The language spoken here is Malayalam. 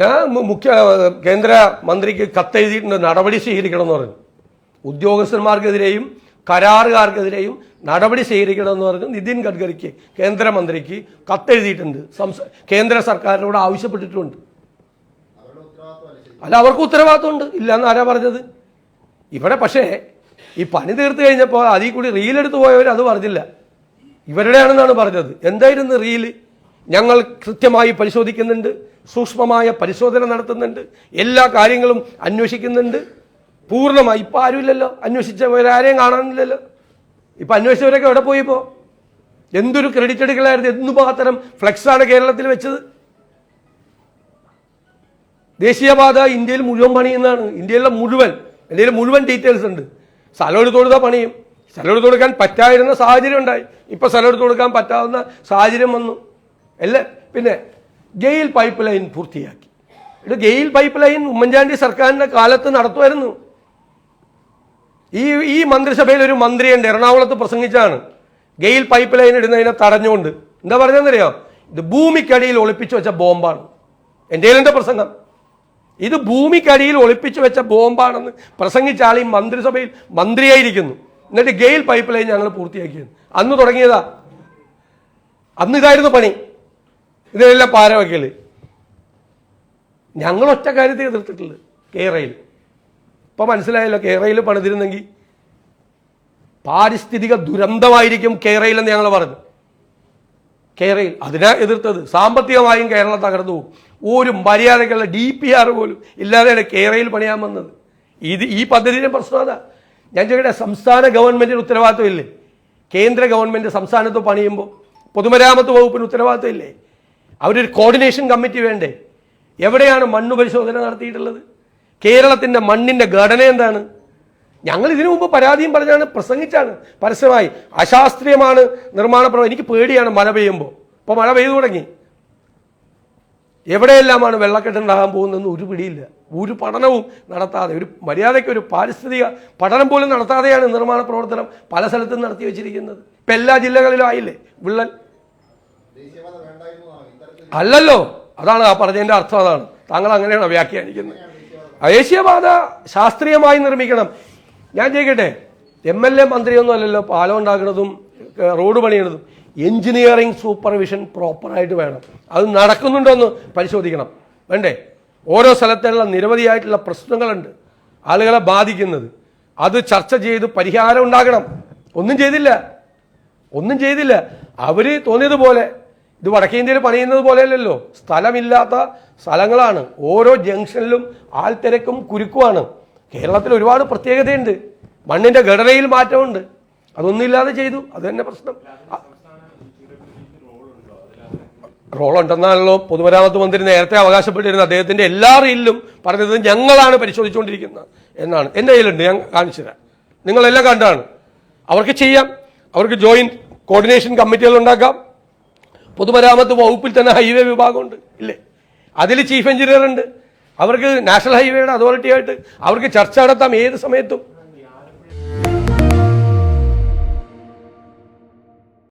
ഞാൻ മുഖ്യ കേന്ദ്ര മന്ത്രിക്ക് കത്തെഴുതിയിട്ടുണ്ട് നടപടി സ്വീകരിക്കണം എന്ന് പറഞ്ഞു. ഉദ്യോഗസ്ഥന്മാർക്കെതിരെയും കരാറുകാർക്കെതിരെയും നടപടി സ്വീകരിക്കണം എന്ന് പറഞ്ഞു നിതിൻ ഗഡ്കരിക്ക് കേന്ദ്രമന്ത്രിക്ക് കത്തെഴുതിയിട്ടുണ്ട്. കേന്ദ്ര സർക്കാരിനോട് ആവശ്യപ്പെട്ടിട്ടുണ്ട്. അല്ല അവർക്ക് ഉത്തരവാദിത്വമുണ്ട്. ഇല്ല എന്ന് ആരാ പറഞ്ഞത്? ഇവിടെ പക്ഷേ ഈ പണി തീർത്ത് കഴിഞ്ഞപ്പോൾ അതിൽ കൂടി റീലെടുത്ത് പോയവർ അത് പറഞ്ഞില്ല. ഇവരുടെയാണെന്നാണ് പറഞ്ഞത്. എന്തായിരുന്നു റീൽ? ഞങ്ങൾ കൃത്യമായി പരിശോധിക്കുന്നുണ്ട്. സൂക്ഷ്മമായ പരിശോധന നടത്തുന്നുണ്ട്. എല്ലാ കാര്യങ്ങളും അന്വേഷിക്കുന്നുണ്ട്. പൂർണമായി ഇപ്പം ആരുമില്ലല്ലോ? അന്വേഷിച്ചവരാരെയും കാണാനില്ലല്ലോ? ഇപ്പം അന്വേഷിച്ചവരൊക്കെ എവിടെ പോയി ഇപ്പോൾ എന്തൊരു ക്രെഡിറ്റ് എടുക്കലായിരുന്നു? എന്തു മാത്രം ഫ്ലെക്സാണ് കേരളത്തിൽ വെച്ചത്? ദേശീയപാത ഇന്ത്യയിൽ മുഴുവൻ പണിയുന്നതാണ്. ഇന്ത്യയിലെ മുഴുവൻ ഇന്ത്യയിൽ മുഴുവൻ ഡീറ്റെയിൽസ് ഉണ്ട്. സ്ഥലം എടുത്തു കൊടുത്താൽ പണിയും. സ്ഥലം എടുത്തു കൊടുക്കാൻ പറ്റാതിരുന്ന സാഹചര്യം ഉണ്ടായി. ഇപ്പം സ്ഥലം എടുത്തു കൊടുക്കാൻ പറ്റാവുന്ന സാഹചര്യം വന്നു. അല്ലേ? പിന്നെ ഗെയിൽ പൈപ്പ് ലൈൻ പൂർത്തിയാക്കി. ഇത് ഗെയിൽ പൈപ്പ് ലൈൻ ഉമ്മൻചാണ്ടി സർക്കാരിന്റെ കാലത്ത് നടത്തുമായിരുന്നു. ഈ ഈ മന്ത്രിസഭയിൽ ഒരു മന്ത്രിയുണ്ട് എറണാകുളത്ത് പ്രസംഗിച്ചാണ് ഗെയിൽ പൈപ്പ് ലൈൻ ഇടുന്നതിനെ തടഞ്ഞുകൊണ്ട്. എന്താ പറഞ്ഞതെന്നറിയോ? ഇത് ഭൂമിക്കടിയിൽ ഒളിപ്പിച്ചു വെച്ച ബോംബാണ്. എന്റെ എന്റെ പ്രസംഗം? ഇത് ഭൂമിക്കടിയിൽ ഒളിപ്പിച്ചു വെച്ച ബോംബാണെന്ന് പ്രസംഗിച്ച ആൾ ഈ മന്ത്രിസഭയിൽ മന്ത്രിയായിരിക്കുന്നു. എന്നിട്ട് ഗെയിൽ പൈപ്പ് ലൈൻ ഞങ്ങൾ പൂർത്തിയാക്കിയത്. അന്ന് തുടങ്ങിയതാ? അന്ന് ഇതായിരുന്നു പണി. ഇതിനെല്ലാം പാര ഞങ്ങൾ ഒറ്റ കാര്യത്തിൽ എതിർത്തിട്ടുള്ളത് കേരയിൽ ഇപ്പൊ മനസ്സിലായല്ലോ കേരളയിൽ പണിതിരുന്നെങ്കിൽ പാരിസ്ഥിതിക ദുരന്തമായിരിക്കും കേരളയിൽ എന്ന് ഞങ്ങൾ പറഞ്ഞു കേരളയിൽ അതിനെ എതിർത്തത് സാമ്പത്തികമായും കേരള തകർന്നു പോകും. ഒരു മര്യാദക്കുള്ള ഡി പി ആർ പോലും ഇല്ലാതെയാണ് കേരളയിൽ പണിയാൻ വന്നത്. ഇത് ഈ പദ്ധതിയുടെ പ്രശ്നം അതാ. ഞാൻ ചോദിക്കട്ടെ സംസ്ഥാന ഗവൺമെന്റിന് ഉത്തരവാദിത്വം ഇല്ലേ കേന്ദ്ര ഗവൺമെന്റ് സംസ്ഥാനത്ത് പണിയുമ്പോൾ പൊതുമരാമത്ത് വകുപ്പിന് ഉത്തരവാദിത്വം ഇല്ലേ അവരൊരു കോർഡിനേഷൻ കമ്മിറ്റി വേണ്ടേ? എവിടെയാണ് മണ്ണ് പരിശോധന നടത്തിയിട്ടുള്ളത്? കേരളത്തിന്റെ മണ്ണിന്റെ ഘടന എന്താണ്? ഞങ്ങൾ ഇതിനു മുമ്പ് പരാതിയും പറഞ്ഞാണ് പ്രസംഗിച്ചാണ്. പരസ്യമായി അശാസ്ത്രീയമാണ് നിർമ്മാണ പ്രവർത്തനം എനിക്ക് പേടിയാണ് മഴ പെയ്യുമ്പോൾ ഇപ്പോൾ മഴ പെയ്തു തുടങ്ങി. എവിടെയെല്ലാമാണ് വെള്ളക്കെട്ടുണ്ടാകാൻ പോകുന്നതെന്ന് ഒരു പിടിയില്ല. ഒരു പഠനവും നടത്താതെ ഒരു മര്യാദയ്ക്ക് ഒരു പാരിസ്ഥിതിക പഠനം പോലും നടത്താതെയാണ് നിർമ്മാണ പ്രവർത്തനം പല സ്ഥലത്തും നടത്തി വെച്ചിരിക്കുന്നത്. ഇപ്പം എല്ലാ ജില്ലകളിലും ആയില്ലേ? വിള്ളൽ ദേശീയപാത വേണ്ടായിരുന്നു എന്നാണ് ഇത്തരത്തിൽ അല്ലല്ലോ. അതാണ് ആ പറഞ്ഞതിന്റെ അർത്ഥം അതാണ്. താങ്കൾ അങ്ങനെയാണ് വ്യാഖ്യാനിക്കുന്നത്. ദേശീയപാത ശാസ്ത്രീയമായി നിർമ്മിക്കണം. ഞാൻ ചോദിക്കട്ടെ എം എൽ എ മന്ത്രിയൊന്നും അല്ലല്ലോ പാലം ഉണ്ടാക്കുന്നതും റോഡ് പണിയണതും എഞ്ചിനീയറിംഗ് സൂപ്പർവിഷൻ പ്രോപ്പറായിട്ട് വേണം. അത് നടക്കുന്നുണ്ടോ എന്ന് പരിശോധിക്കണം. വേണ്ടേ? ഓരോ സ്ഥലത്തുള്ള നിരവധിയായിട്ടുള്ള പ്രശ്നങ്ങളുണ്ട്. ആളുകളെ ബാധിക്കുന്നത്. അത് ചർച്ച ചെയ്ത് പരിഹാരം ഉണ്ടാകണം. ഒന്നും ചെയ്തില്ല. ഒന്നും ചെയ്തില്ല. അവർ തോന്നിയതുപോലെ ഇത് വടക്കേ ഇന്ത്യയിൽ പണിയുന്നത് പോലെയല്ലല്ലോ. സ്ഥലമില്ലാത്ത സ്ഥലങ്ങളാണ്. ഓരോ ജംഗ്ഷനിലും ആൾത്തിരക്കും കുരുക്കുമാണ്. കേരളത്തിൽ ഒരുപാട് പ്രത്യേകതയുണ്ട്. മണ്ണിന്റെ ഘടനയിൽ മാറ്റമുണ്ട്. അതൊന്നുമില്ലാതെ ചെയ്തു. അത് തന്നെ പ്രശ്നം. റോളുണ്ടെന്നാണല്ലോ പൊതുമരാമത്ത് മന്ത്രി നേരത്തെ അവകാശപ്പെട്ടിരുന്ന അദ്ദേഹത്തിന്റെ എല്ലാ റീലിലും പറഞ്ഞത് ഞങ്ങളാണ് പരിശോധിച്ചുകൊണ്ടിരിക്കുന്നത് എന്നാണ്. എന്റെ കയ്യിലുണ്ട്. ഞാൻ കാണിച്ചു തരാം. നിങ്ങളെല്ലാം കണ്ടാണ്. അവർക്ക് ചെയ്യാം. അവർക്ക് ജോയിന്റ് കോർഡിനേഷൻ കമ്മിറ്റികൾ ഉണ്ടാക്കാം. പൊതുമരാമത്ത് വകുപ്പിൽ തന്നെ ഹൈവേ വിഭാഗമുണ്ട്. ഇല്ലേ? അതിൽ ചീഫ് എഞ്ചിനീയർ ഉണ്ട്. അവർക്ക് നാഷണൽ ഹൈവേയുടെ അതോറിറ്റിയായിട്ട് അവർക്ക് ചർച്ച നടത്താം. ഏത് സമയത്തും.